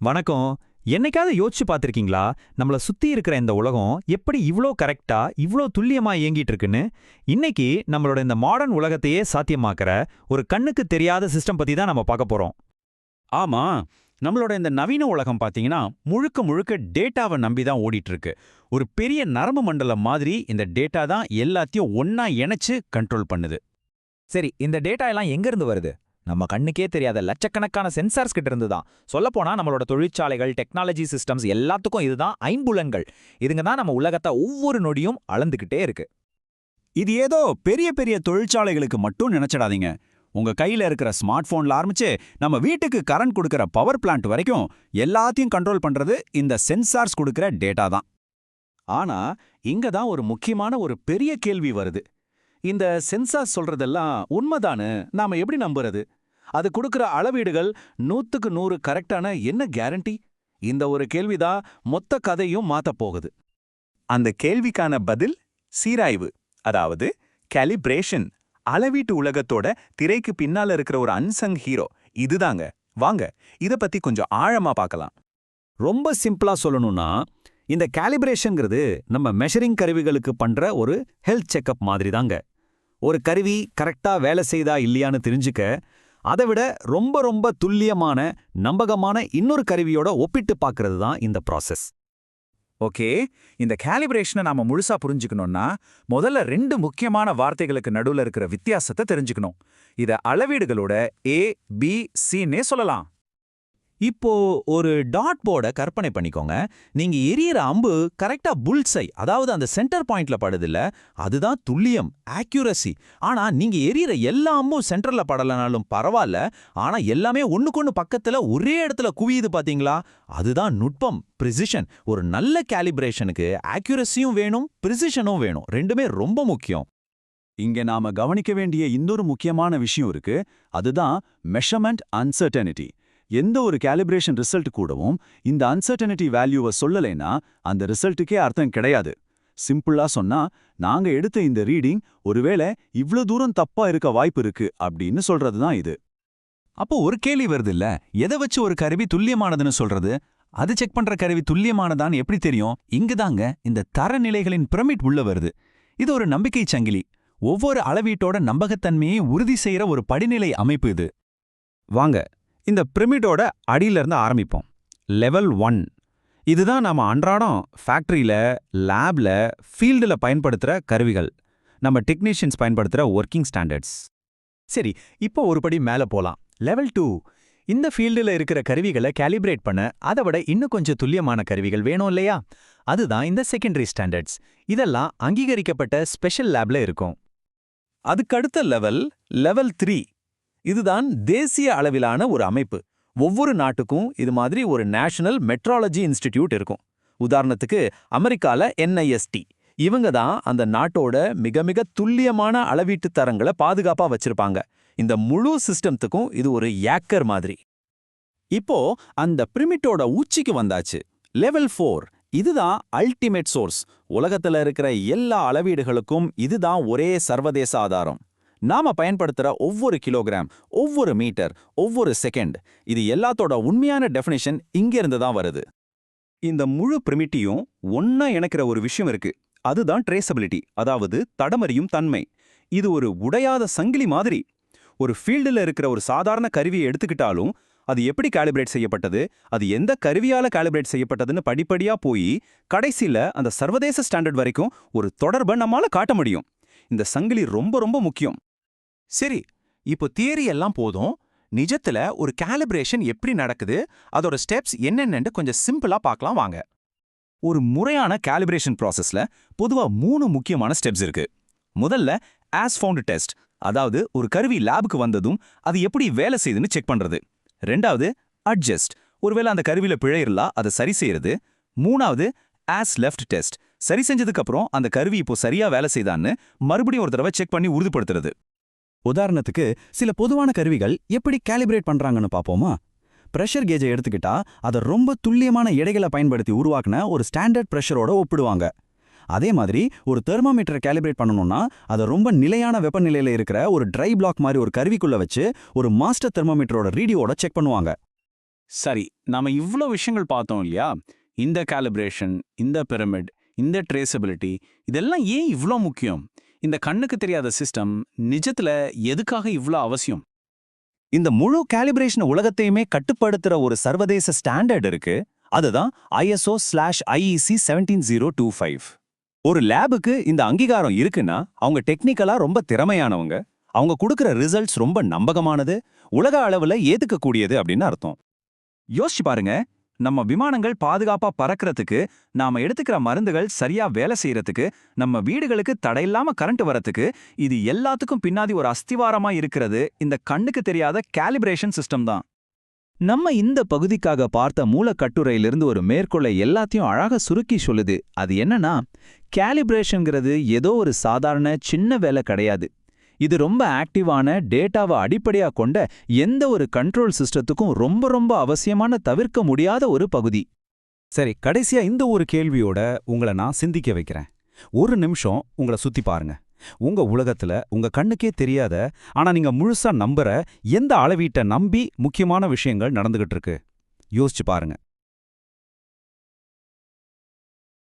வணக்கம். என்னைக்காவது யோசிச்சு பார்த்திருக்கீங்களா? நம்மள சுத்தி இருக்கிற இந்த உலகம் எப்படி இவ்ளோ கரெக்டா இவ்ளோ துல்லியமா இயங்கிட்டு இருக்குன்னு? இன்னைக்கு நம்மளோட இந்த மாடர்ன் உலகத்தையே சாத்தியமாக்குற ஒரு கண்ணுக்கு தெரியாத சிஸ்டம் பத்தி தான் நம்ம பார்க்க போறோம். ஆமா. நம்மளோட இந்த நவீன உலகம் பாத்தீங்கன்னா முழுக்க முழுக்க டேட்டாவை நம்பி தான் ஓடிட்டு இருக்கு ஒரு பெரிய நரம்பு மண்டலம் மாதிரி இந்த டேட்டா தான் எல்லாத்தையும் ஒண்ணா இணைச்சு கண்ட்ரோல் பண்ணுது. சரி இந்த டேட்டா எல்லாம் எங்க இருந்து வருது? நம்ம கண்ணுக்கே தெரியாத லட்சக்கணக்கான சென்சார்ஸ் கிட்ட இருந்து தான் சொல்லப்போனா நம்மளோட தொழிற்சாலைகள் டெக்னாலஜி சிஸ்டம்ஸ் எல்லாத்துக்கும் இதுதான் ஐம்புலன்கள். இதுங்க தான் நம்ம உலகத்தை ஒவ்வொரு நொடியும் அளந்துகிட்டே இருக்கு. இது ஏதோ பெரிய பெரிய தொழிற்சாலைகளுக்கு மட்டும் நினைச்சிடாதீங்க. உங்க கையில இருக்கிற ஸ்மார்ட் போன்ல ஆரம்பிச்சு நம்ம வீட்டுக்கு கரண்ட் கொடுக்கிற பவர் பிளான்ட் வரைக்கும் எல்லாத்தையும் கண்ட்ரோல் பண்றது இந்த சென்சார்ஸ் கொடுக்கிற டேட்டா தான். ஆனா இங்க தான் ஒரு முக்கியமான ஒரு பெரிய கேள்வி வருது. இந்த சென்சார் சொல்றதெல்லாம் உண்மைதானு நாம எப்படி நம்புறது? அது கொடுக்கிற அளவீடுகள் நூத்துக்கு நூறு கரெக்டான என்ன கேரண்டி? இந்த ஒரு கேள்விதான் மொத்த கதையும் மாத்தப் போகுது. அந்த கேள்விக்கான பதில் சீராய்வு அதாவது கேலிப்ரேஷன் அளவீட்டு உலகத்தோட திரைக்கு பின்னால இருக்கிற ஒரு அன்சங் ஹீரோ இதுதாங்க. வாங்க இத பத்தி கொஞ்சம் ஆழமா பார்க்கலாம். ரொம்ப சிம்பிளா சொல்லணும்னா இந்த கேலிப்ரேஷன்ங்கிறது நம்ம மெஷரிங் கருவிகளுக்கு பண்ற ஒரு ஹெல்த் செக்கப் மாதிரி தாங்க ஒரு கருவி கரெக்டா வேலை செய்தா இல்லையான்னு தெரிஞ்சுக்க அதை விட ரொம்ப ரொம்ப துல்லியமான நம்பகமான இன்னொரு கருவியோட ஒப்பிட்டு பார்க்கறது தான் இந்த ப்ராசஸ் ஓகே இந்த கேலிப்ரேஷனை நாம முழுசா புரிஞ்சுக்கணும்னா முதல்ல ரெண்டு முக்கியமான வார்த்தைகளுக்கு நடுவுல இருக்கிற வித்தியாசத்தை தெரிஞ்சுக்கணும். இத அளவீடுகளோட ஏ பி சின்னே சொல்லலாம். இப்போ ஒரு டாட் போர்டை கற்பனை பண்ணிக்கோங்க. நீங்க எரியற அம்பு கரெக்டா புல்சை அதாவது அந்த சென்டர் பாயிண்ட்ல படுதில்ல அதுதான் துல்லியம் ஆக்யூரசி ஆனா நீங்க எரியற எல்லா அம்பும் சென்டர்ல படலனாலும் பரவாயில்ல ஆனா எல்லாமே ஒண்ணுக்கொண்ணு பக்கத்துல ஒரே இடத்துல குவியுது பாத்தீங்களா? அதுதான் நுட்பம் பிரிசிஷன் ஒரு நல்ல கேலிப்ரேஷனுக்கு ஆக்யூரஸியும் வேணும் பிரிசிஷனும் வேணும். ரெண்டுமே ரொம்ப முக்கியம். இங்க நாம கவனிக்க வேண்டிய இன்னொரு முக்கியமான விஷயம் இருக்கு. அதுதான் மெஷர்மெண்ட் அன்சர்டனிட்டி எந்த ஒரு கேலிப்ரேஷன் ரிசல்ட் கூடவும் இந்த அன்சர்டனிட்டி வேல்யூவை சொல்லலைன்னா அந்த ரிசல்ட்டுக்கே அர்த்தம் கிடையாது. சிம்பிளா சொன்னா நாங்க எடுத்த இந்த ரீடிங் ஒருவேளை இவ்ளோ தூரம் தப்பா இருக்க வாய்ப்பு இருக்கு அப்படின்னு சொல்றது தான் இது. அப்போ ஒரு கேள்வி வருது இல்ல எதை வச்சு ஒரு கருவி துல்லியமானதுன்னு சொல்றது? அது செக் பண்ற கருவி துல்லியமானதான்னு எப்படி தெரியும்? இங்குதாங்க இந்த தரநிலைகளின் பிரமிட் உள்ள வருது. இது ஒரு நம்பிக்கை சங்கிலி. ஒவ்வொரு அளவீட்டோட நம்பகத்தன்மையை உறுதி செய்யற ஒரு படிநிலை அமைப்பு இது. வாங்க இந்த பிரமிடோட அடியில இருந்து ஆரம்பிப்போம். லெவல் ஒன் இதுதான் நாம அன்றாடம் ஃபேக்ட்ரியில் லேப்ல ஃபீல்டில் பயன்படுத்துகிற கருவிகள். நம்ம டெக்னீஷியன்ஸ் பயன்படுத்துகிற ஒர்க்கிங் ஸ்டாண்டர்ட்ஸ் சரி இப்போ ஒரு படி மேல போலாம். லெவல் டூ இந்த ஃபீல்டுல இருக்கிற கருவிகளை கேலிப்ரேட் பண்ண அதை விட இன்னும் கொஞ்சம் துல்லியமான கருவிகள் வேணும் இல்லையா? அதுதான் இந்த செகண்டரி ஸ்டாண்டர்ட்ஸ் இதெல்லாம் அங்கீகரிக்கப்பட்ட ஸ்பெஷல் லேப்ல இருக்கும். அதுக்கடுத்த லெவல் லெவல் த்ரீ இதுதான் தேசிய அளவிலான ஒரு அமைப்பு. ஒவ்வொரு நாட்டுக்கும் இது மாதிரி ஒரு நேஷனல் மெட்ராலஜி இன்ஸ்டிடியூட் இருக்கும். உதாரணத்துக்கு அமெரிக்கால என்ஐஎஸ்டி இவங்க தான் அந்த நாட்டோட மிக மிக துல்லியமான அளவீட்டு தரங்களை பாதுகாப்பா வச்சிருப்பாங்க. இந்த முழு சிஸ்டம்த்துக்கும் இது ஒரு ஏக்கர் மாதிரி. இப்போ அந்த பிரிமிட்டோட உச்சிக்கு வந்தாச்சு. Level four. இதுதான் அல்டிமேட் சோர்ஸ். உலகத்துல இருக்கிற எல்லா அளவீடுகளுக்கும் இதுதான் ஒரே சர்வதேச ஆதாரம். நாம பயன்படுத்துற ஒவ்வொரு கிலோகிராம் ஒவ்வொரு மீட்டர் ஒவ்வொரு செகண்ட் இது எல்லாத்தோட உண்மையான டெஃபினேஷன் இங்கிருந்து தான் வருது. இந்த முழு பிரிமிட்டியும் ஒன்னா இணைக்கிற ஒரு விஷயம் இருக்கு. அதுதான் ட்ரேசபிலிட்டி அதாவது தடமறியும் தன்மை. இது ஒரு உடையாத சங்கிலி மாதிரி. ஒரு ஃபீல்டில் இருக்கிற ஒரு சாதாரண கருவியை எடுத்துக்கிட்டாலும் அது எப்படி கேலிபிரேட் செய்யப்பட்டது அது எந்த கருவியால கேலிபிரேட் செய்யப்பட்டதுன்னு படிப்படியா போய் கடைசியில் அந்த சர்வதேச ஸ்டாண்டர்ட் வரைக்கும் ஒரு தொடர்பை நம்மளால் காட்ட முடியும். இந்த சங்கிலி ரொம்ப ரொம்ப முக்கியம். சரி இப்போ தியரி எல்லாம் போதும். நிஜத்துல ஒரு கேலிப்ரேஷன் எப்படி நடக்குது? அதோட ஸ்டெப்ஸ் என்னென்னு கொஞ்சம் சிம்பிளா பார்க்கலாம் வாங்க. ஒரு முறையான கேலிப்ரேஷன் ப்ராசஸ்ல பொதுவா மூணு முக்கியமான ஸ்டெப்ஸ் இருக்கு. முதல்ல ஆஸ் ஃபவுண்ட் டெஸ்ட் அதாவது ஒரு கருவி லேபுக்கு வந்ததும் அது எப்படி வேலை செய்யுதுன்னு செக் பண்றது. ரெண்டாவது அட்ஜஸ்ட் ஒருவேளை அந்த கருவியில பிழை இருந்தா அதை சரி செய்யறது. மூணாவது ஆஸ் லெஃப்ட் டெஸ்ட் சரி செஞ்சதுக்கு அப்புறம் அந்த கருவி இப்போ சரியா வேலை செய்தான்னு மறுபடியும் ஒரு தடவை செக் பண்ணி உறுதிப்படுத்துறது. உதாரணத்துக்கு சில பொதுவான கருவிகள் எப்படி கேலிப்ரேட் பண்றாங்கன்னு பாப்போமா? பிரஷர் கேஜை எடுத்துக்கிட்டா அதை ரொம்ப துல்லியமான எடைகளை பயன்படுத்தி உருவாக்குன ஒரு ஸ்டாண்டர்ட் பிரஷரோட ஒப்பிடுவாங்க. அதே மாதிரி ஒரு தெர்மாமீட்டரை கேலிப்ரேட் பண்ணணும்னா அதை ரொம்ப நிலையான வெப்பநிலையில இருக்கிற ஒரு ட்ரை பிளாக் மாதிரி ஒரு கருவிக்குள்ள வச்சு ஒரு மாஸ்டர் தெர்மாமீட்டரோட ரீடியோட செக் பண்ணுவாங்க. சரி நாம இவ்ளோ விஷயங்கள் பார்த்தோம் இல்லையா? இந்த கேலிபிரேஷன் இந்த பிரமிட் இந்த ட்ரேசபிலிட்டி இதெல்லாம் ஏன் இவ்ளோ முக்கியம்? இந்த கண்ணுக்கு தெரியாத சிஸ்டம் நிஜத்துல எதுக்காக இவ்ளோ அவசியம்? இந்த முழு கேலிபிரேஷன் உலகத்தையுமே கட்டுப்படுத்துற ஒரு சர்வதேச ஸ்டாண்டர்ட் இருக்கு. அதுதான் ISO slash IEC seventeen zero two five ஒரு லேபுக்கு இந்த அங்கீகாரம் இருக்குன்னா அவங்க டெக்னிக்கலா ரொம்ப திறமையானவங்க. அவங்க கொடுக்குற ரிசல்ட்ஸ் ரொம்ப நம்பகமானது. உலக அளவுல ஏத்துக்கக்கூடியது அப்படின்னு அர்த்தம். யோசிச்சு பாருங்க நம்ம விமானங்கள் பாதுகாப்பா பறக்கிறதுக்கு நாம எடுத்துக்கிற மருந்துகள் சரியா வேலை செய்யறதுக்கு நம்ம வீடுகளுக்கு தடையில்லாம கரண்ட் வரத்துக்கு இது எல்லாத்துக்கும் பின்னாடி ஒரு அஸ்திவாரமா இருக்கிறது. இந்த கண்ணுக்கு தெரியாத கேலிபிரேஷன் சிஸ்டம் தான். நம்ம இந்த பகுதிக்காக பார்த்த மூலக்கட்டுரையிலிருந்து ஒரு மேற்கொள்ளை எல்லாத்தையும் அழகா சுருக்கி சொல்லுது. அது என்னன்னா கேலிபிரேஷன்கிறது ஏதோ ஒரு சாதாரண சின்ன வேலை கிடையாது. இது ரொம்ப ஆக்டிவான டேட்டாவை அடிப்படையா கொண்ட எந்த ஒரு கண்ட்ரோல் சிஸ்டத்துக்கும் ரொம்ப ரொம்ப அவசியமான தவிர்க்க முடியாத ஒரு பகுதி. சரி கடைசியா இந்த ஒரு கேள்வியோட உங்களை நான் சிந்திக்க வைக்கிறேன். ஒரு நிமிஷம் உங்களை சுத்தி பாருங்க. உங்க உலகத்துல உங்க கண்ணுக்கே தெரியாத ஆனா நீங்க முழுசா நம்புற எந்த அளவீட்டை நம்பி முக்கியமான விஷயங்கள் நடந்துகிட்டு இருக்கு? யோசிச்சு பாருங்க.